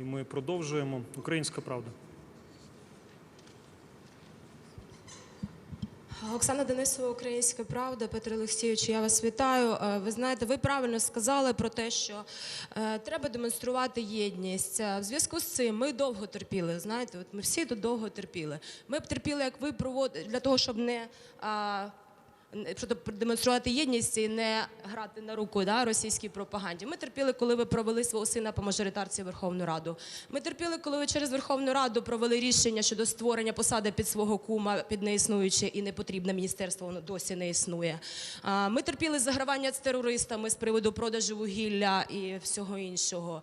і ми продовжуємо. Українська правда. Оксана Денисова, Українська Правда, Петро Олексійович, я вас вітаю. Е, Ви знаєте, ви правильно сказали про те, що е, треба демонструвати єдність. Е, В зв'язку з цим ми довго терпіли. Знаєте, от ми всі тут довго терпіли. Ми б терпіли, як ви проводили для того, щоб не. Щоб продемонструвати єдність і не грати на руку да, російській пропаганді. Ми терпіли, коли ви провели свого сина по мажоритарці Верховну Раду. Ми терпіли, коли ви через Верховну Раду провели рішення щодо створення посади під свого кума під неіснуюче і непотрібне міністерство, воно досі не існує. Ми терпіли загравання з терористами з приводу продажу вугілля і всього іншого.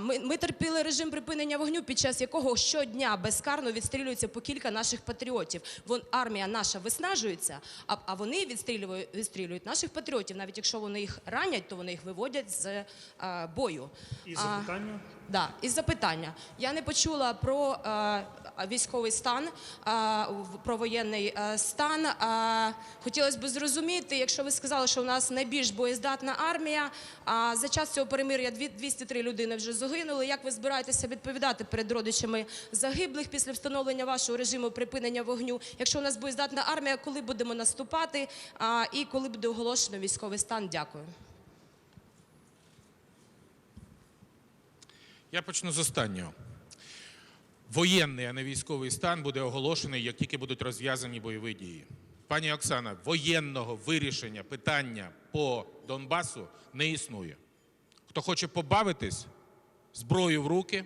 Ми, терпіли режим припинення вогню, під час якого щодня безкарно відстрілюється по кілька наших патріотів. Вон армія наша виснажується, а вони відстрілюють, відстрілюють наших патріотів. Навіть якщо вони їх ранять, то вони їх виводять з а, бою. І запитання. Да, і запитання. Я не почула про е, військовий стан, е, про воєнний е, стан. Е, хотілося б зрозуміти, якщо ви сказали, що у нас найбільш боєздатна армія, а за час цього перемир'я дві- 203 людини вже загинули. Як ви збираєтеся відповідати перед родичами загиблих після встановлення вашого режиму припинення вогню? Якщо у нас боєздатна армія, коли будемо наступати а, і коли буде оголошено військовий стан? Дякую. Я почну з останнього. Воєнний, а не військовий стан буде оголошений, як тільки будуть розв'язані бойові дії. Пані Оксана, воєнного вирішення питання по Донбасу не існує. Хто хоче побавитись, зброю в руки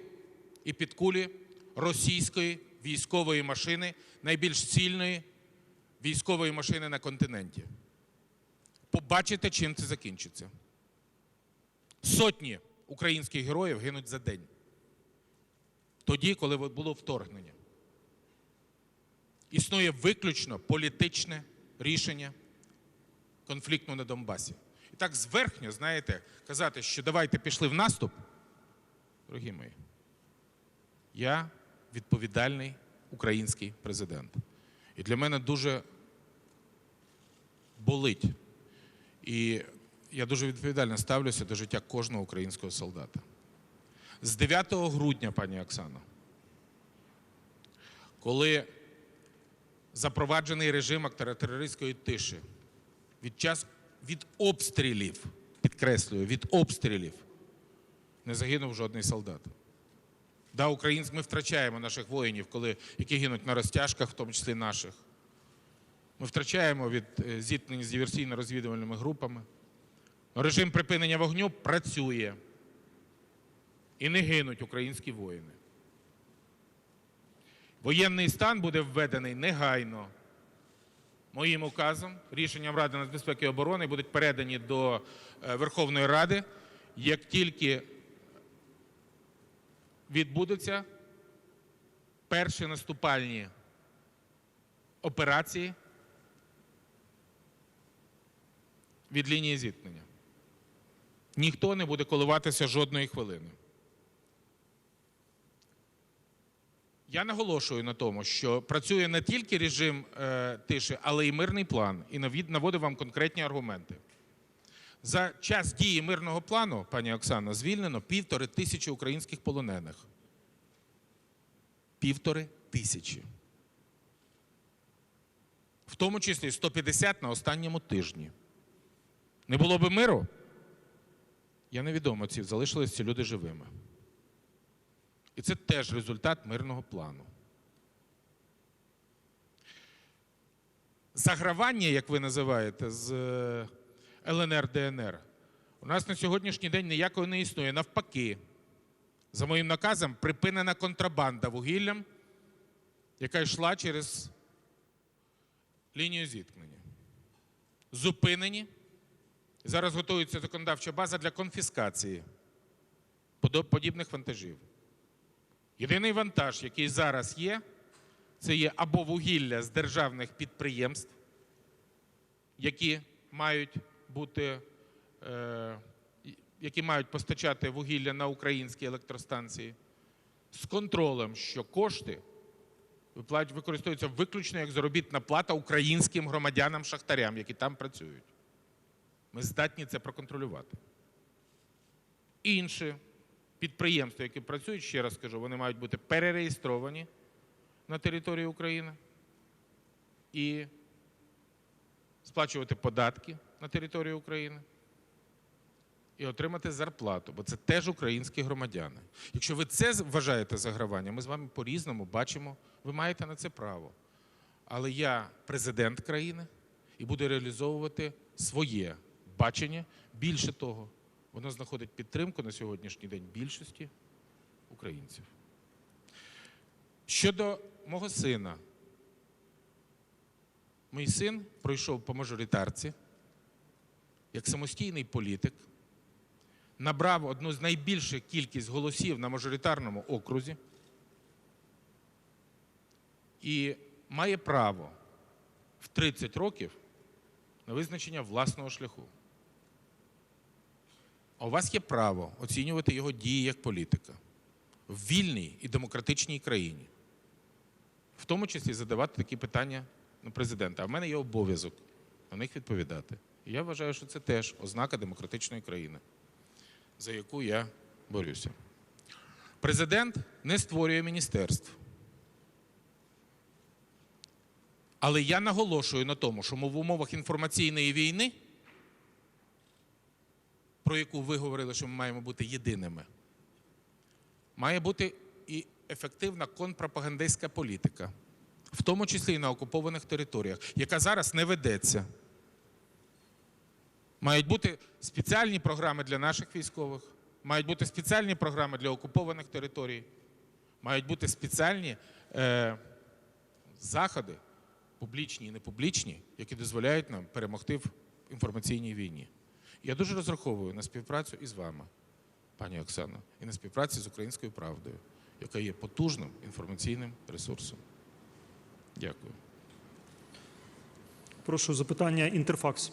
і під кулі російської військової машини, найбільш цільної військової машини на континенті. Побачите, чим це закінчиться. Сотні українських героїв гинуть за день. Тоді, коли було вторгнення. Існує виключно політичне рішення конфлікту на Донбасі. І так зверхньо, знаєте, казати, що давайте пішли в наступ. Дорогі мої, я відповідальний український президент. І для мене дуже болить. І я дуже відповідально ставлюся до життя кожного українського солдата. З 9 грудня, пані Оксано, коли запроваджений режим терористської тиші від час від обстрілів, підкреслюю, від обстрілів не загинув жодний солдат. Да, українсь, ми втрачаємо наших воїнів, коли, які гинуть на розтяжках, в тому числі наших. Ми втрачаємо від е, зіткнень з диверсійно-розвідувальними групами. Режим припинення вогню працює. І не гинуть українські воїни. Воєнний стан буде введений негайно. Моїм указом, рішенням Ради нацбезпеки і оборони будуть передані до е, Верховної Ради, як тільки відбудуться перші наступальні операції від лінії зіткнення. Ніхто не буде коливатися жодної хвилини. Я наголошую на тому, що працює не тільки режим е, тиші, але й мирний план. І наводив вам конкретні аргументи. За час дії мирного плану, пані Оксана, звільнено півтори тисячі українських полонених. Півтори тисячі. В тому числі 150 на останньому тижні. Не було би миру, я невідомо, ці залишились ці люди живими. І це теж результат мирного плану. Загравання, як ви називаєте, з е, ЛНР ДНР, у нас на сьогоднішній день ніякого не існує. Навпаки, за моїм наказом, припинена контрабанда вугіллям, яка йшла через лінію зіткнення. Зупинені. Зараз готується законодавча база для конфіскації подібних вантажів. Єдиний вантаж, який зараз є, це є або вугілля з державних підприємств, які мають бути, е, які мають постачати вугілля на українські електростанції, з контролем, що кошти використовуються виключно як заробітна плата українським громадянам-шахтарям, які там працюють. Ми здатні це проконтролювати. Інші підприємства, які працюють, ще раз скажу, вони мають бути перереєстровані на території України і сплачувати податки на території України і отримати зарплату, бо це теж українські громадяни. Якщо ви це вважаєте заграванням, ми з вами по-різному бачимо, ви маєте на це право. Але я президент країни і буду реалізовувати своє бачення. Більше того, воно знаходить підтримку на сьогоднішній день більшості українців. Щодо мого сина, мій син пройшов по мажоритарці як самостійний політик, набрав одну з найбільших кількість голосів на мажоритарному окрузі і має право в 30 років на визначення власного шляху. А у вас є право оцінювати його дії як політика в вільній і демократичній країні, в тому числі задавати такі питання на президента. А в мене є обов'язок на них відповідати. І я вважаю, що це теж ознака демократичної країни, за яку я борюся. Президент не створює міністерств. Але я наголошую на тому, що ми в умовах інформаційної війни, про яку ви говорили, що ми маємо бути єдиними, має бути і ефективна контрпропагандистська політика, в тому числі і на окупованих територіях, яка зараз не ведеться. Мають бути спеціальні програми для наших військових, мають бути спеціальні програми для окупованих територій, мають бути спеціальні е, заходи, публічні і непублічні, які дозволяють нам перемогти в інформаційній війні. Я дуже розраховую на співпрацю із вами, пані Оксано, і на співпрацю з Українською правдою, яка є потужним інформаційним ресурсом. Дякую. Прошу запитання інтерфакс.